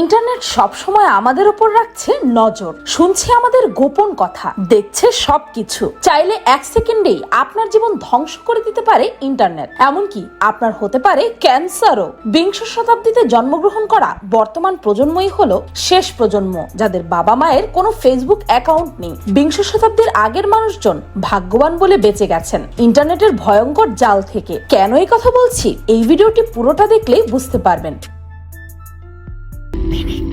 Internet সবসময় আমাদের উপর রাখছে নজর। শুনছে আমাদের গোপন কথা, দেখছে সবকিছু। চাইলে এক সেকেন্ডেই আপনার জীবন ধ্বংস করে দিতে পারে ইন্টারনেট। এমনকি আপনার হতে পারে ক্যান্সারও। বিংশ শতাব্দীতে জন্মগ্রহণ করা বর্তমান প্রজন্মই হলো শেষ প্রজন্ম, যাদের বাবা মায়ের কোনো ফেসবুক অ্যাকাউন্ট নেই। বিংশ শতাব্দীর আগের মানুষজন ভাগ্যবান বলে বেঁচে গেছেন ইন্টারনেটের ভয়ঙ্কর জাল থেকে। কেন এই কথা বলছি? এই ভিডিওটি পুরোটা দেখলেই বুঝতে পারবেন। baby.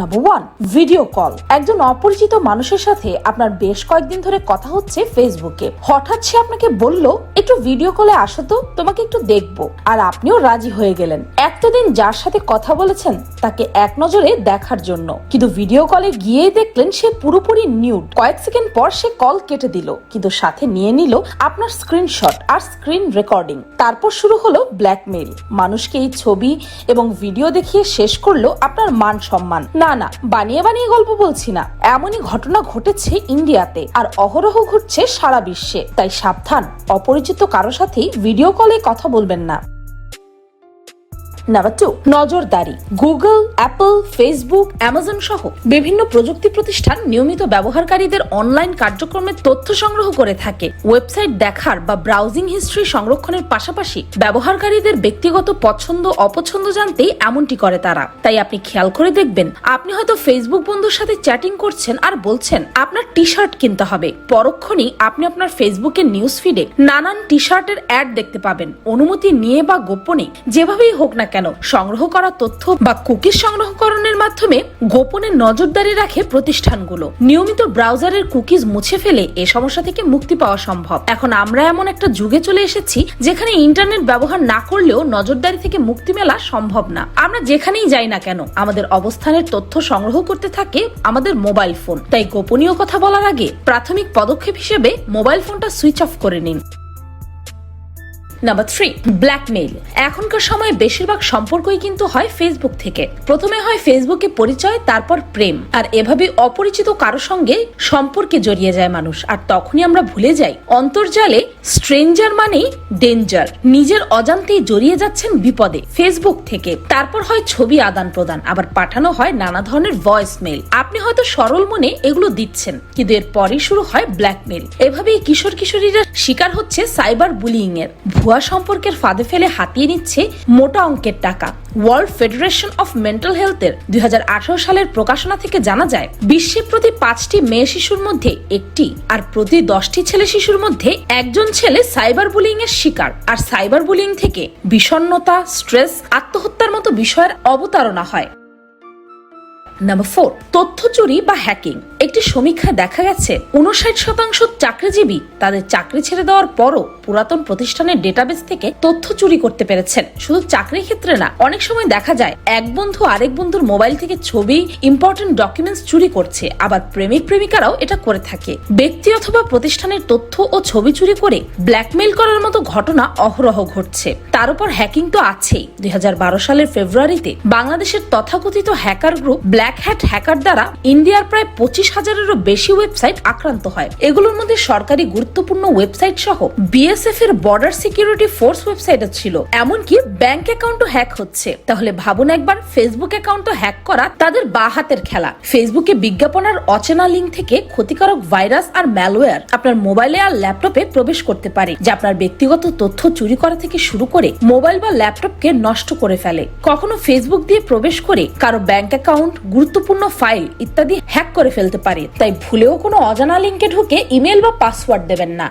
Number one video call একজন অপরিচিত মানুষের সাথে আপনার বেশ কয়েকদিন ধরে কথা হচ্ছে ফেসবুকে হঠাৎ সে আপনাকে বলল, একটু ভিডিও কলে আসো তো, তোমাকে একটু দেখব। আর আপনিও রাজি হয়ে গেলেন। এতদিন যার সাথে কথা বলেছেন, তাকে এক নজরে দেখার জন্য। কিন্তু ভিডিও কলে গিয়েই দেখলেন সে পুরোপুরি নিউড কয়েক সেকেন্ড পর সে কল কেটে দিল, কিন্তু সাথে নিয়ে নিল আপনার স্ক্রিনশট আর স্ক্রিন রেকর্ডিং তারপর শুরু হলো ব্ল্যাকমেইল মানুষকে এই ছবি এবং ভিডিও দেখিয়ে শেষ করল আপনার মান সম্মান। না না না, বানিয়ে বানিয়ে গল্প বলছি না। এমনই ঘটনা ঘটেছে ইন্ডিয়াতে আর অহরহ ঘটছে সারা বিশ্বে। তাই সাবধান, অপরিচিত কারও সাথেই ভিডিও কলে কথা বলবেন না। নাম্বার টু নজরদারি। গুগল অ্যাপল ফেসবুক অ্যামাজন সহ বিভিন্ন প্রযুক্তি প্রতিষ্ঠান নিয়মিত ব্যবহারকারীদের অনলাইন কার্যক্রমের তথ্য সংগ্রহ করে থাকে। ওয়েবসাইট দেখার বা ব্রাউজিং হিস্ট্রি সংরক্ষণের পাশাপাশি ব্যবহারকারীদের ব্যক্তিগত পছন্দ, অপছন্দ জানতেই এমনটি করে তারা। তাই আপনি খেয়াল করে দেখবেন, আপনি হয়তো ফেসবুক বন্ধুর সাথে চ্যাটিং করছেন আর বলছেন, আপনার টি শার্ট কিনতে হবে। পরক্ষণেই আপনি আপনার ফেসবুকের নিউজ ফিডে নানান টি শার্টের অ্যাড দেখতে পাবেন। অনুমতি নিয়ে বা গোপনে যেভাবেই হোক না কেন? সংগ্রহ করা তথ্য বা কুকিজ সংগ্রহকরণের মাধ্যমে গোপনে নজরদারি রাখে প্রতিষ্ঠানগুলো। নিয়মিত ব্রাউজারের কুকিজ মুছে ফেলে এ সমস্যা থেকে মুক্তি পাওয়া সম্ভব। এখন আমরা এমন একটা যুগে চলে এসেছি যেখানে ইন্টারনেট ব্যবহার না করলেও নজরদারি থেকে মুক্তি মেলা সম্ভব না। আমরা যেখানেই যাই না কেন, আমাদের অবস্থানের তথ্য সংগ্রহ করতে থাকে আমাদের মোবাইল ফোন। তাই গোপনীয় কথা বলার আগে প্রাথমিক পদক্ষেপ হিসেবে মোবাইল ফোনটা সুইচ অফ করে নিন। নাম্বার থ্রি ব্ল্যাকমেইল এখনকার সময়ে বেশিরভাগ সম্পর্কই কিন্তু হয় ফেসবুক থেকে। প্রথমে হয় ফেসবুকে পরিচয়, তারপর প্রেম। আর এভাবে অপরিচিত কারও সঙ্গে সম্পর্কে জড়িয়ে যায় মানুষ। আর তখনই আমরা ভুলে যাই, অন্তর্জালে স্ট্রেঞ্জার মানেই ডেঞ্জার নিজের অজান্তেই জড়িয়ে যাচ্ছেন বিপদে ফেসবুক থেকে। তারপর হয় ছবি আদান প্রদান, আবার পাঠানো হয় নানা ধরনের ভয়েস মেল আপনি হয়তো সরল মনে এগুলো দিচ্ছেন, কিন্তু এর পরই শুরু হয় ব্ল্যাকমেল এভাবেই কিশোর কিশোরীরা শিকার হচ্ছে সাইবার বুলিং এর ভুয়া সম্পর্কের ফাঁদে ফেলে হাতিয়ে নিচ্ছে মোটা অঙ্কের টাকা। ওয়ার্ল্ড ফেডারেশন অফ মেন্টাল হেলথের দুই হাজার আঠারো সালের প্রকাশনা থেকে জানা যায়, বিশ্বে প্রতি পাঁচটি মেয়ে শিশুর মধ্যে একটি আর প্রতি দশটি ছেলে শিশুর মধ্যে একজন ছেলে সাইবার বুলিং এর শিকার। আর সাইবার বুলিং থেকে বিষণ্ণতা, স্ট্রেস, আত্মহত্যার মতো বিষয়ের অবতারণা হয়। নাম্বার ফোর তথ্য চুরি বা হ্যাকিং একটি সমীক্ষায় দেখা গেছে উনষাট শতাংশ চাকরিজীবী তাদের চাকরি ছেড়ে দেওয়ার পরও পুরাতন প্রতিষ্ঠানের ডেটাবেস থেকে তথ্য চুরি করতে পেরেছেন। শুধু চাকরির ক্ষেত্রে না, অনেক সময় দেখা যায়, এক বন্ধু আরেক বন্ধুর মোবাইল থেকে ছবি ইম্পর্টেন্ট ডকুমেন্টস চুরি করছে, আবার প্রেমিক প্রেমিকারাও এটা করে থাকে। ব্যক্তি অথবা প্রতিষ্ঠানের তথ্য ও ছবি চুরি করে ব্ল্যাকমেইল করার মতো ঘটনা অহরহ ঘটছে। তার উপর হ্যাকিং তো আছেই। দুই হাজার বারো সালের ফেব্রুয়ারিতে বাংলাদেশের তথাকথিত hacker group black hat hacker দ্বারা ইন্ডিয়ার প্রায় পঁচিশ হাজারেরও বেশি ওয়েবসাইট আক্রান্ত হয়। এগুলোর মধ্যে সরকারি গুরুত্বপূর্ণ ওয়েবসাইট সহ বিএসএফ এর বর্ডার সিকিউরিটি ফোর্স ওয়েবসাইটও ছিল। এমনকি ব্যাংক অ্যাকাউন্টও হ্যাক হচ্ছে। তাহলে ভাবুন একবার ফেসবুক অ্যাকাউন্টও হ্যাক করা তাদের বা হাতের খেলা। ফেসবুকে বিজ্ঞাপনের অচেনা লিঙ্ক থেকে ক্ষতিকারক ভাইরাস আর ম্যালওয়্যার আপনার মোবাইলে আর ল্যাপটপে প্রবেশ করতে পারে, যা আপনার ব্যক্তিগত তথ্য চুরি করা থেকে শুরু করে মোবাইল বা ল্যাপটপকে নষ্ট করে ফেলে। কখনো ফেসবুক দিয়ে প্রবেশ করে কারও ব্যাংক অ্যাকাউন্ট গুরুত্বপূর্ণ ফাইল ইত্যাদি হ্যাক করে ফেলতে পারে। তাই ভুলেও কোনো অজানা লিঙ্কে ঢুকে ইমেল বা পাসওয়ার্ড দেবেন না।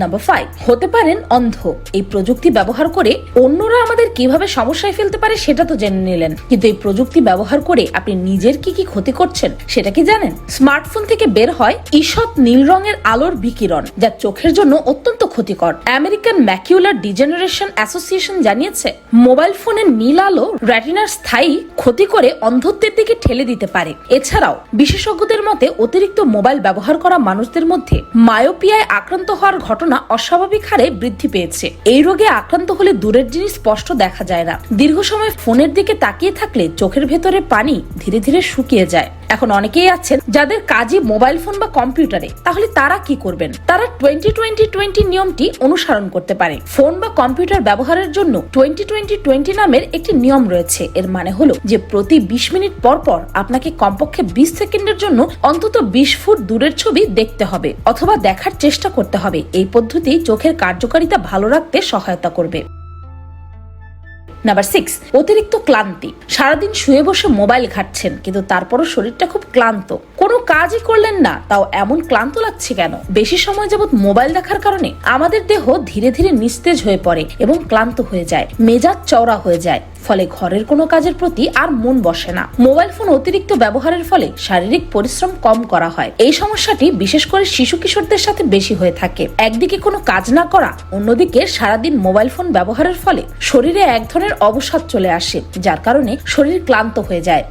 নাম্বার ফাইভ হতে পারেন অন্ধ। এই প্রযুক্তি ব্যবহার করে অন্যরা আমাদের কীভাবে সমস্যায় ফেলতে পারে সেটা তো জেনে নিলেন। কিন্তু এই প্রযুক্তি ব্যবহার করে আপনি নিজের কি কি ক্ষতি করছেন সেটা কি জানেন? স্মার্টফোন থেকে বের হয় ঈষৎ নীল রঙের আলোর বিকিরণ, যা চোখের জন্য অত্যন্ত ক্ষতিকর। আমেরিকান ম্যাকিউলার ডিজেনারেশন অ্যাসোসিয়েশন জানিয়েছে, মোবাইল ফোনের নীল আলো রেটিনার স্থায়ী ক্ষতি করে অন্ধত্বের দিকে ঠেলে দিতে পারে। এছাড়াও, বিশেষজ্ঞদের মতে অতিরিক্ত মোবাইল ব্যবহার করা মানুষদের মধ্যে মায়োপিয়ায় আক্রান্ত হওয়ার ঘটনা অস্বাভাবিক হারে বৃদ্ধি পেয়েছে। এই রোগে আক্রান্ত হলে দূরের জিনিস স্পষ্ট দেখা যায় না। দীর্ঘ সময় ফোনের দিকে তাকিয়ে থাকলে চোখের ভেতরে পানি ধীরে ধীরে শুকিয়ে যায়। এখন অনেকেই আছেন যাদের কাজই মোবাইল ফোন বা কম্পিউটারে। তাহলে তারা কি করবেন? তারা টোয়েন্টি টোয়েন্টি টোয়েন্টি নিয়মটি অনুসরণ করতে পারে। ফোন বা কম্পিউটার ব্যবহারের জন্য টোয়েন্টি টোয়েন্টি টোয়েন্টি নামের একটি নিয়ম রয়েছে। এর মানে হলো যে প্রতি বিশ মিনিট পর পর আপনাকে কমপক্ষে বিশ সেকেন্ডের জন্য অন্তত বিশ ফুট দূরের ছবি দেখতে হবে অথবা দেখার চেষ্টা করতে হবে। এই পদ্ধতি চোখের কার্যকারিতা ভালো রাখতে সহায়তা করবে। নাম্বার সিক্স অতিরিক্ত ক্লান্তি। সারাদিন শুয়ে বসে মোবাইল ঘাটছেন, কিন্তু তারপরও শরীরটা খুব ক্লান্ত। কোনো কাজই করলেন না, তাও এমন ক্লান্ত লাগছে কেন? বেশি সময় যাবত মোবাইল দেখার কারণে আমাদের দেহ ধীরে ধীরে নিস্তেজ হয়ে পড়ে এবং ক্লান্ত হয়ে যায়, মেজাজ চওড়া হয়ে যায়। ফলে ঘরের কোনো কাজের প্রতি আর মন বসে না। মোবাইল ফোন অতিরিক্ত ব্যবহারের ফলে শারীরিক পরিশ্রম কম করা হয়। এই সমস্যাটি বিশেষ করে শিশু কিশোরদের সাথে বেশি হয়ে থাকে। একদিকে কোনো কাজ না করা, অন্যদিকে সারাদিন মোবাইল ফোন ব্যবহারের ফলে শরীরে এক ধরনের অবসাদ চলে আসে, যার কারণে শরীর ক্লান্ত হয়ে যায়।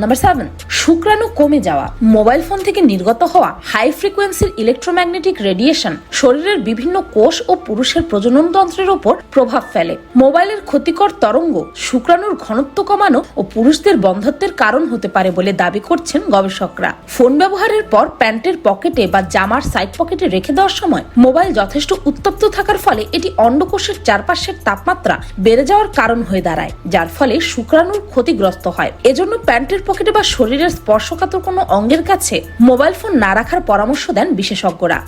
নাম্বার সেভেন শুক্রাণু কমে যাওয়া মোবাইল ফোন থেকে নির্গত হওয়া হাই ফ্রিকোয়েন্সির ইলেকট্রোম্যাগনেটিক রেডিয়েশন শরীরের বিভিন্ন কোষ ও পুরুষের প্রজনন তন্ত্রের উপর প্রভাব ফেলে। মোবাইলের ক্ষতিকর তরঙ্গ শুক্রাণুর ঘনত্ব কমানো ও পুরুষদের বন্ধত্বের কারণ হতে পারে বলে দাবি করছেন গবেষকরা। ফোন ব্যবহারের পর প্যান্টের পকেটে বা জামার সাইড পকেটে রেখে দেওয়ার সময় মোবাইল যথেষ্ট উত্তপ্ত থাকার ফলে এটি অন্ডকোষের চারপাশের তাপমাত্রা বেড়ে যাওয়ার কারণ হয়ে দাঁড়ায়, যার ফলে শুক্রাণুর ক্ষতিগ্রস্ত হয়। এজন্য প্যান্টের পকেটে বা শরীরের স্পর্শকাতর কোনো অঙ্গের কাছে মোবাইল ফোন না রাখার পরামর্শ দেন বিশেষজ্ঞরা।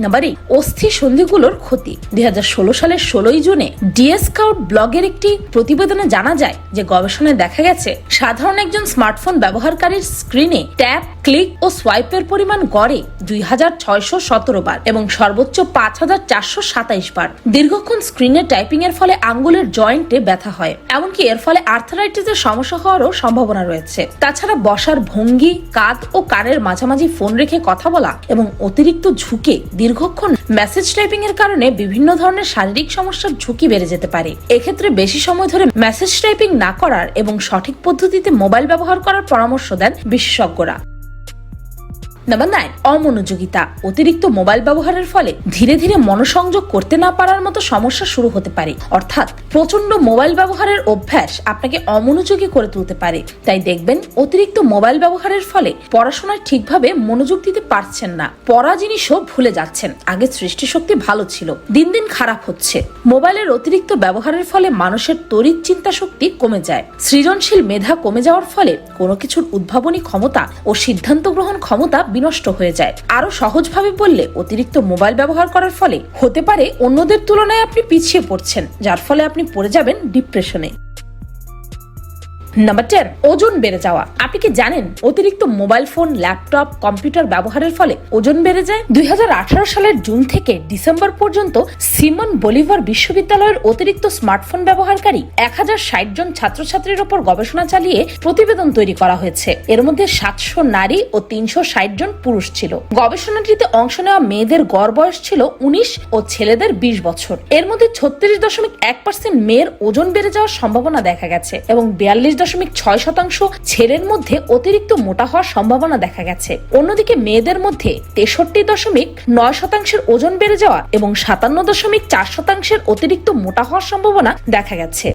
নাম্বার অস্থি সন্ধিগুলোর ক্ষতি। দুই হাজার ষোলো সালের ষোলোই জুনে ডিএসকাউট ব্লগের একটি প্রতিবেদনে জানা যায় যে গবেষণায় দেখা গেছে, সাধারণ একজন স্মার্টফোন ব্যবহারকারীর স্ক্রিনে ট্যাপ ক্লিক ও সোয়াইপের পরিমাণ গড়ে দুই হাজার ছয়শো সতেরো বার এবং সর্বোচ্চ পাঁচ হাজার চারশো সাতাইশ বার। দীর্ঘক্ষণ স্ক্রিনে টাইপিং এর ফলে আঙ্গুলের জয়েন্টে ব্যথা হয়, এমনকি এর ফলে আর্থারাইটিসের সমস্যা হওয়ারও সম্ভাবনা রয়েছে। তাছাড়া বসার ভঙ্গি, কাঁধ ও কানের মাঝামাঝি ফোন রেখে কথা বলা এবং অতিরিক্ত ঝুঁকে দীর্ঘক্ষণ মেসেজ টাইপিং এর কারণে বিভিন্ন ধরনের শারীরিক সমস্যার ঝুঁকি বেড়ে যেতে পারে। এক্ষেত্রে বেশি সময় ধরে মেসেজ টাইপিং না করার এবং সঠিক পদ্ধতিতে মোবাইল ব্যবহার করার পরামর্শ দেন বিশেষজ্ঞরা। নাম্বার নাইন, অমনোযোগিতা। অতিরিক্ত মোবাইল ব্যবহারের ফলে ধীরে ধীরে মনোসংযোগ করতে না পারার মতো সমস্যা শুরু হতে পারে। অর্থাৎ প্রচণ্ড মোবাইল ব্যবহারের অভ্যাস আপনাকে অমনোযোগী করে তুলতে পারে। তাই দেখবেন, অতিরিক্ত মোবাইল ব্যবহারের ফলে পড়াশোনায় ঠিকভাবে মনোযোগ দিতে পারছেন না। পড়া জিনিসও ভুলে যাচ্ছেন। আগে সৃষ্টিশক্তি ভালো ছিল। দিন দিন খারাপ হচ্ছে। মোবাইলের অতিরিক্ত ব্যবহারের ফলে মানুষের তড়িৎ চিন্তা শক্তি কমে যায়। সৃজনশীল মেধা কমে যাওয়ার ফলে কোনো কিছুর উদ্ভাবনী ক্ষমতা ও সিদ্ধান্ত গ্রহণ ক্ষমতা বিনষ্ট হয়ে যায়। আরও সহজভাবে বললে অতিরিক্ত মোবাইল ব্যবহার করার ফলে হতে পারে অন্যদের তুলনায় আপনি পিছিয়ে পড়ছেন, যার ফলে আপনি পড়ে যাবেন ডিপ্রেশনে নাম্বার টেন ওজন বেড়ে যাওয়া। আপনি কি জানেন অতিরিক্ত মোবাইল ফোন, ল্যাপটপ, কম্পিউটার ব্যবহারের ফলে ওজন বেড়ে যায়? দুই হাজার আঠারো সালের জুন থেকে ডিসেম্বর পর্যন্ত সিমন বলিভার বিশ্ববিদ্যালয়ের অতিরিক্ত স্মার্টফোন ব্যবহারকারী এক হাজার ষাট জন ছাত্রছাত্রীর ওপর গবেষণা চালিয়ে প্রতিবেদন তৈরি করা হয়েছে। এর মধ্যে সাতশো নারী ও তিনশো ষাট জন পুরুষ ছিল। গবেষণাটিতে অংশ নেওয়া মেয়েদের গড় বয়স ছিল উনিশ ও ছেলেদের বিশ বছর। এর মধ্যে ছত্রিশ দশমিক এক পার্সেন্ট মেয়ের ওজন বেড়ে যাওয়ার সম্ভাবনা দেখা গেছে এবং বিয়াল্লিশ দশমিক ছয় শতাংশ ছেলের মধ্যে অতিরিক্ত মোটা হওয়ার সম্ভাবনা দেখা গেছে। অন্যদিকে মেয়েদের মধ্যে তেষট্টি দশমিক নয় শতাংশের ওজন বেড়ে যাওয়া এবং সাতান্ন দশমিক চার শতাংশের অতিরিক্ত মোটা হওয়ার সম্ভাবনা দেখা গেছে।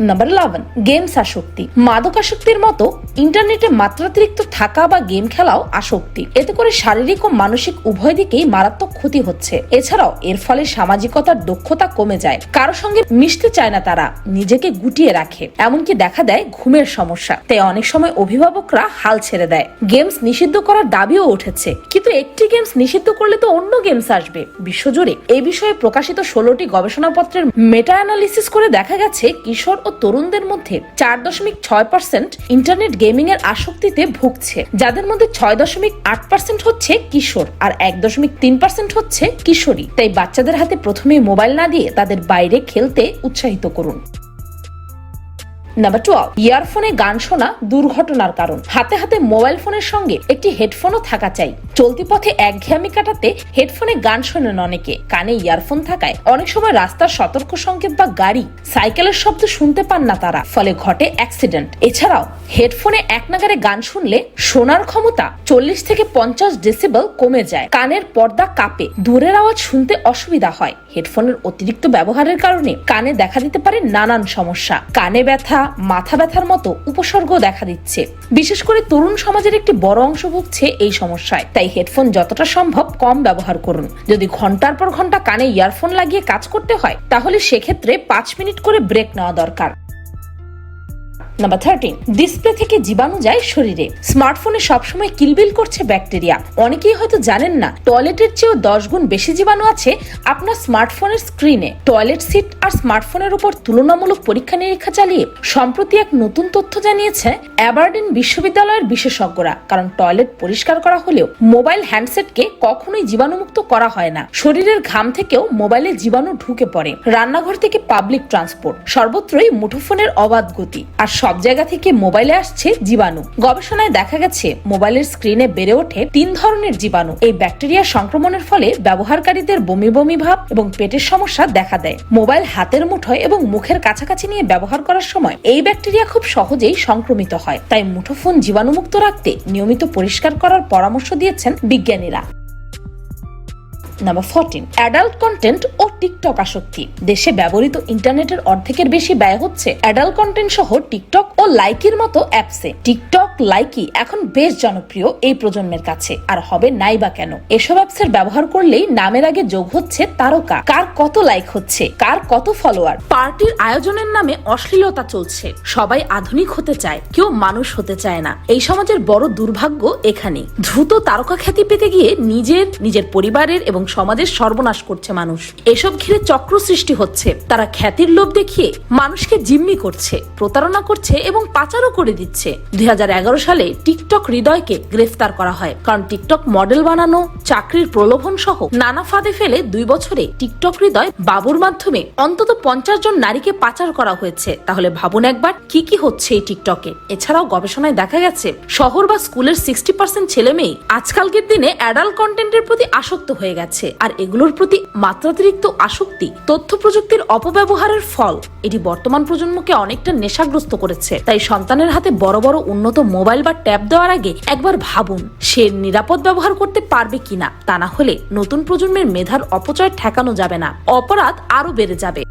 নাম্বার ইলেভেন গেমস আসক্তি। মাদক আসক্তির মতো ইন্টারনেটে মাত্রাতিরিক্ত থাকা বা গেম খেলাও আসক্তি। এতে করে শারীরিক ও মানসিক উভয় দিকেই মারাত্মক ক্ষতি হচ্ছে। এছাড়াও এর ফলে সামাজিকতার দক্ষতা কমে যায়। কারও সঙ্গে মিশতে চায় না তারা, নিজেকে গুটিয়ে রাখে। এমনকি দেখা দেয় ঘুমের সমস্যা। তাই অনেক সময় অভিভাবকরা হাল ছেড়ে দেয়। গেমস নিষিদ্ধ করার দাবিও উঠেছে। কিন্তু একটি গেমস নিষিদ্ধ করলে তো অন্য গেমস আসবে। বিশ্বজুড়ে। এই বিষয়ে প্রকাশিত ষোলোটি গবেষণাপত্রের মেটা অ্যানালিসিস করে দেখা গেছে কিশোর ও তরুণদের মধ্যে চার দশমিক ছয় পার্সেন্ট ইন্টারনেট গেমিং এর আসক্তিতে ভুগছে, যাদের মধ্যে ছয় দশমিক আট পার্সেন্ট হচ্ছে কিশোর আর এক দশমিক তিন পার্সেন্ট হচ্ছে কিশোরী। তাই বাচ্চাদের হাতে প্রথমে মোবাইল না দিয়ে তাদের বাইরে খেলতে উৎসাহিত করুন। নাম্বার টুয়েলভ ইয়ারফোনে গান শোনা দুর্ঘটনার কারণ। হাতে হাতে মোবাইল ফোনের সঙ্গে একটি হেডফোনও থাকা চাই। চলতি পথে একঘেয়েমি কাটাতে হেডফোনে গান শোনেন অনেকে। কানে ইয়ারফোন থাকায় অনেক সময় রাস্তার সতর্ক সংকেত বা গাড়ি, সাইকেলের শব্দ শুনতে পান না তারা, ফলে ঘটে অ্যাক্সিডেন্ট এছাড়াও হেডফোনে এক নাগারে গান শুনলে শোনার ক্ষমতা চল্লিশ থেকে পঞ্চাশ ডেসিবেল কমে যায়। কানের পর্দা কাঁপে, দূরের আওয়াজ শুনতে অসুবিধা হয়। হেডফোনের অতিরিক্ত ব্যবহারের কারণে কানে দেখা দিতে পারে নানান সমস্যা। কানে ব্যথা মাথা ব্যথার মতো উপসর্গ দেখা দিচ্ছে। বিশেষ করে তরুণ সমাজের একটি বড় অংশ ভুগছে এই সমস্যায়। তাই হেডফোন যতটা সম্ভব কম ব্যবহার করুন। যদি ঘণ্টার পর ঘণ্টা কানে ইয়ারফোন লাগিয়ে কাজ করতে হয়, তাহলে সেক্ষেত্রে পাঁচ মিনিট করে ব্রেক নেওয়া দরকার। নাম্বার থার্টিন ডিসপ্লে থেকে জীবাণু যায় শরীরে। স্মার্টফোনে সবসময় কিলবিল করছে ব্যাকটেরিয়া অনেকেই হয়তো জানেন না টয়লেটের চেয়েও দশ গুণ বেশি জীবাণু আছে আপনার স্মার্টফোনের স্ক্রিনে টয়লেট সিট আর স্মার্টফোনের উপর তুলনামূলক পরীক্ষা নিরীক্ষা চালিয়ে সম্প্রতি এক নতুন তথ্য জানিয়েছে অ্যাবারডিন বিশ্ববিদ্যালয়ের বিশেষজ্ঞরা। কারণ টয়লেট পরিষ্কার করা হলেও মোবাইল হ্যান্ডসেটকে কখনোই জীবাণুমুক্ত করা হয় না। শরীরের ঘাম থেকেও মোবাইলে জীবাণু ঢুকে পড়ে। রান্নাঘর থেকে পাবলিক ট্রান্সপোর্ট সর্বত্রই মুঠোফোনের অবাধ গতি। আর সব জায়গা থেকে মোবাইলে আসছে জীবাণু। গবেষণায় দেখা গেছে, মোবাইলের স্ক্রিনে বেড়ে ওঠে তিন ধরনের জীবাণু। এই ব্যাকটেরিয়া সংক্রমণের ফলে ব্যবহারকারীদের বমি বমি ভাব এবং পেটের সমস্যা দেখা দেয়। মোবাইল হাতের মুঠোয় এবং মুখের কাছাকাছি নিয়ে ব্যবহার করার সময় এই ব্যাকটেরিয়া খুব সহজেই সংক্রমিত হয়। তাই মুঠোফোন জীবাণুমুক্ত রাখতে নিয়মিত পরিষ্কার করার পরামর্শ দিয়েছেন বিজ্ঞানীরা। নাম্বার ফোরটিন অ্যাডাল্ট কন্টেন্ট ও টিকটক আসক্তি। দেশে ব্যবহৃত ইন্টারনেটের অর্ধেকের বেশি ব্যয় হচ্ছে অ্যাডাল্ট কন্টেন্ট সহ টিকটক ও লাইকির মতো অ্যাপসে টিকটক লাইকি এখন বেশ জনপ্রিয় এই প্রজন্মের কাছে। আর হবে নাই বা কেন? এসব অ্যাপসের ব্যবহার করলেই নামের আগে যোগ হচ্ছে তারকা। কার কত লাইক হচ্ছে? কার কত ফলোয়ার পার্টির আয়োজনের নামে অশ্লীলতা চলছে। সবাই আধুনিক হতে চায়, কেউ মানুষ হতে চায় না। এই সমাজের বড় দুর্ভাগ্য এখানে দ্রুত তারকা খ্যাতি পেতে গিয়ে নিজের নিজের পরিবারের এবং সমাজের সর্বনাশ করছে মানুষ। এসব ঘিরে চক্র সৃষ্টি হচ্ছে। তারা খ্যাতির লোভ দেখিয়ে মানুষকে জিম্মি করছে, প্রতারণা করছে এবং পাচারও করে দিচ্ছে। দুই হাজার এগারো সালে টিকটক হৃদয়কে গ্রেফতার করা হয়। কারণ টিকটক মডেল বানানো, চাকরির প্রলোভন সহ নানা ফাঁদে ফেলে দুই বছরে টিকটক হৃদয় বাবুর মাধ্যমে অন্তত পঞ্চাশ জন নারীকে পাচার করা হয়েছে। তাহলে ভাবুন একবার, কি কি হচ্ছে এই টিকটকে? এছাড়াও গবেষণায় দেখা গেছে, শহর বা স্কুলের সিক্সটি পার্সেন্ট ছেলে মেয়ে আজকালকের দিনে অ্যাডাল্ট কন্টেন্টের প্রতি আসক্ত হয়ে গেছে। আর এগুলোর প্রতি মাত্রাতিরিক্ত আসক্তি তথ্য প্রযুক্তির অপব্যবহারের ফল। এটি বর্তমান প্রজন্মকে অনেকটা নেশাগ্রস্ত করেছে। তাই সন্তানের হাতে বড় বড় উন্নত মোবাইল বা ট্যাব দেওয়ার আগে একবার ভাবুন, সে নিরাপদ ব্যবহার করতে পারবে কিনা? তা না হলে নতুন প্রজন্মের মেধার অপচয় ঠেকানো যাবে না। অপরাধ আরও বেড়ে যাবে।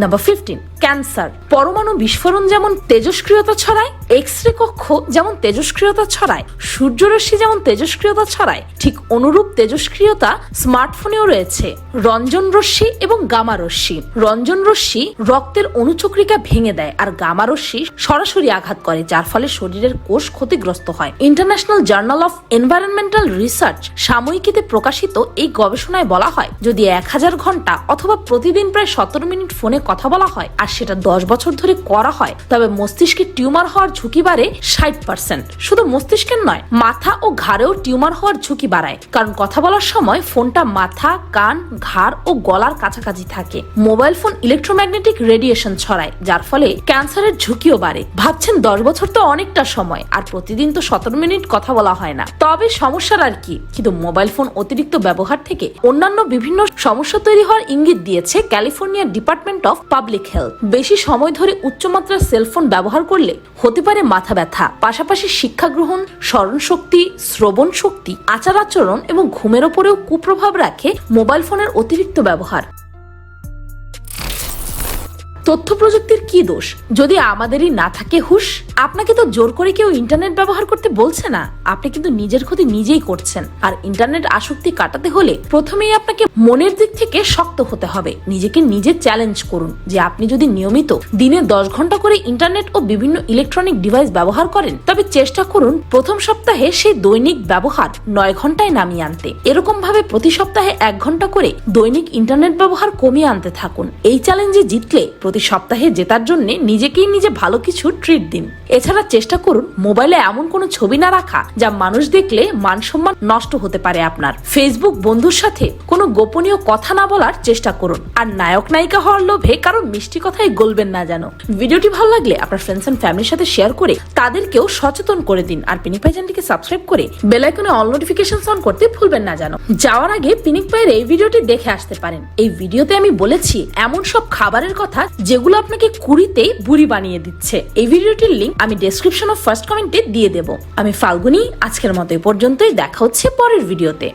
নাম্বার ফিফটিন ক্যান্সার পরমাণু বিস্ফোরণ যেমন তেজস্ক্রিয়তা ছড়ায় এক্স রে কক্ষ যেমন তেজস্ক্রিয়তা ছড়ায়, সূর্যরশ্মি যেমন তেজস্ক্রিয়তা ছড়ায়, ঠিক অনুরূপ তেজস্ক্রিয়তা স্মার্টফোনেও রয়েছে। রঞ্জন রশ্মি এবং গামা রশ্মি। রঞ্জন রশ্মি রক্তের অনুচক্রিকা ভেঙে দেয় আর গামা রশ্মি সরাসরি আঘাত করে, যার ফলে শরীরের কোষ ক্ষতিগ্রস্ত হয়। International journal of environmental research সাময়িকীতে প্রকাশিত এই গবেষণায় বলা হয়, যদি এক হাজার ঘণ্টা অথবা প্রতিদিন প্রায় সতেরো মিনিট ফোনে কথা বলা হয় আর সেটা দশ বছর ধরে করা হয়। তবে মস্তিষ্কে টিউমার হওয়ার ঝুঁকি বাড়ে ষাট পার্সেন্ট শুধু মস্তিষ্কের নয়, মাথা ও ঘাড়েও টিউমার হওয়ার ঝুঁকি বাড়ায়। কারণ কথা বলার সময় ফোনটা মাথা, কান, ঘাড় ও গলার কাছাকাছি থাকে। মোবাইল ফোন ইলেকট্রোম্যাগনেটিক রেডিয়েশন ছড়ায়, যার ফলে ক্যান্সারের ঝুঁকিও বাড়ে। ভাবছেন দশ বছর তো অনেকটা সময়, আর প্রতিদিন তো সতেরো মিনিট কথা বলা হয় না। তবে সমস্যার আর কি? কিন্তু মোবাইল ফোন অতিরিক্ত ব্যবহার থেকে অন্যান্য বিভিন্ন সমস্যা তৈরি হওয়ার ইঙ্গিত দিয়েছে California department of public health বেশি সময় ধরে উচ্চমাত্রার সেলফোন ব্যবহার করলে হতে পারে মাথা ব্যথা। পাশাপাশি শিক্ষা গ্রহণ, স্মরণ শক্তি, শ্রবণ শক্তি, আচার আচরণ এবং ঘুমের ওপরেও কুপ্রভাব রাখে মোবাইল ফোনের অতিরিক্ত ব্যবহার। তথ্য প্রযুক্তির কি দোষ? যদি আমাদেরই না থাকে হুশ, আপনাকে তো জোর করে কেউ ইন্টারনেট ব্যবহার করতে বলছে না। আপনি কিন্তু নিজের ক্ষতি নিজেই করছেন। আর ইন্টারনেট আসক্তি কাটাতে হলে প্রথমেই আপনাকে মনের দিক থেকে শক্ত হতে হবে। নিজেকে নিজে চ্যালেঞ্জ করুন যে আপনি যদি নিয়মিত দিনে দশ ঘণ্টা করে ইন্টারনেট ও বিভিন্ন ইলেকট্রনিক ডিভাইস ব্যবহার করেন, তবে চেষ্টা করুন প্রথম সপ্তাহে সেই দৈনিক ব্যবহার নয় ঘন্টায় নামিয়ে আনতে। এরকম ভাবে প্রতি সপ্তাহে এক ঘণ্টা করে দৈনিক ইন্টারনেট ব্যবহার কমিয়ে আনতে থাকুন। এই চ্যালেঞ্জে জিতলে প্রতি সপ্তাহে জেতার জন্য নিজেকেই নিজে ভালো কিছু ট্রিট দিন। এছাড়া চেষ্টা করুন মোবাইলে এমন কোনো ছবি না রাখা যা মানুষ দেখলে মান সম্মান নষ্ট হতে পারে আপনার। ফেসবুক বন্ধুর সাথে কোনো গোপনীয় কথা না বলার চেষ্টা করুন। আর নায়ক নায়িকা হওয়ার লোভে কারও মিষ্টি কথাই গলবেন না যেন। ভিডিওটি ভালো লাগলে আপনার ফ্রেন্ডস এন্ড ফ্যামিলির সাথে শেয়ার করে তাদেরকেও সচেতন করে দিন। আর পিনিক পাই চ্যানেলটিকে সাবস্ক্রাইব করে বেল আইকনে অল নোটিফিকেশন অন করতে ভুলবেন না যেন। যাওয়ার আগে পিনিক পাইয়ের এই ভিডিওটি দেখে আসতে পারেন। এই ভিডিওতে আমি বলেছি, এমন সব খাবারের কথা যেগুলো আপনাকে কুড়িতেই বুড়ি বানিয়ে দিচ্ছে। এই ভিডিওটির লিঙ্ক আমি ডেসক্রিপশন অফ ফার্স্ট কমেন্টে দিয়ে দেব। আমি ফাল্গুনি, আজকের মতো এ পর্যন্তই। দেখা হচ্ছে পরের ভিডিওতে।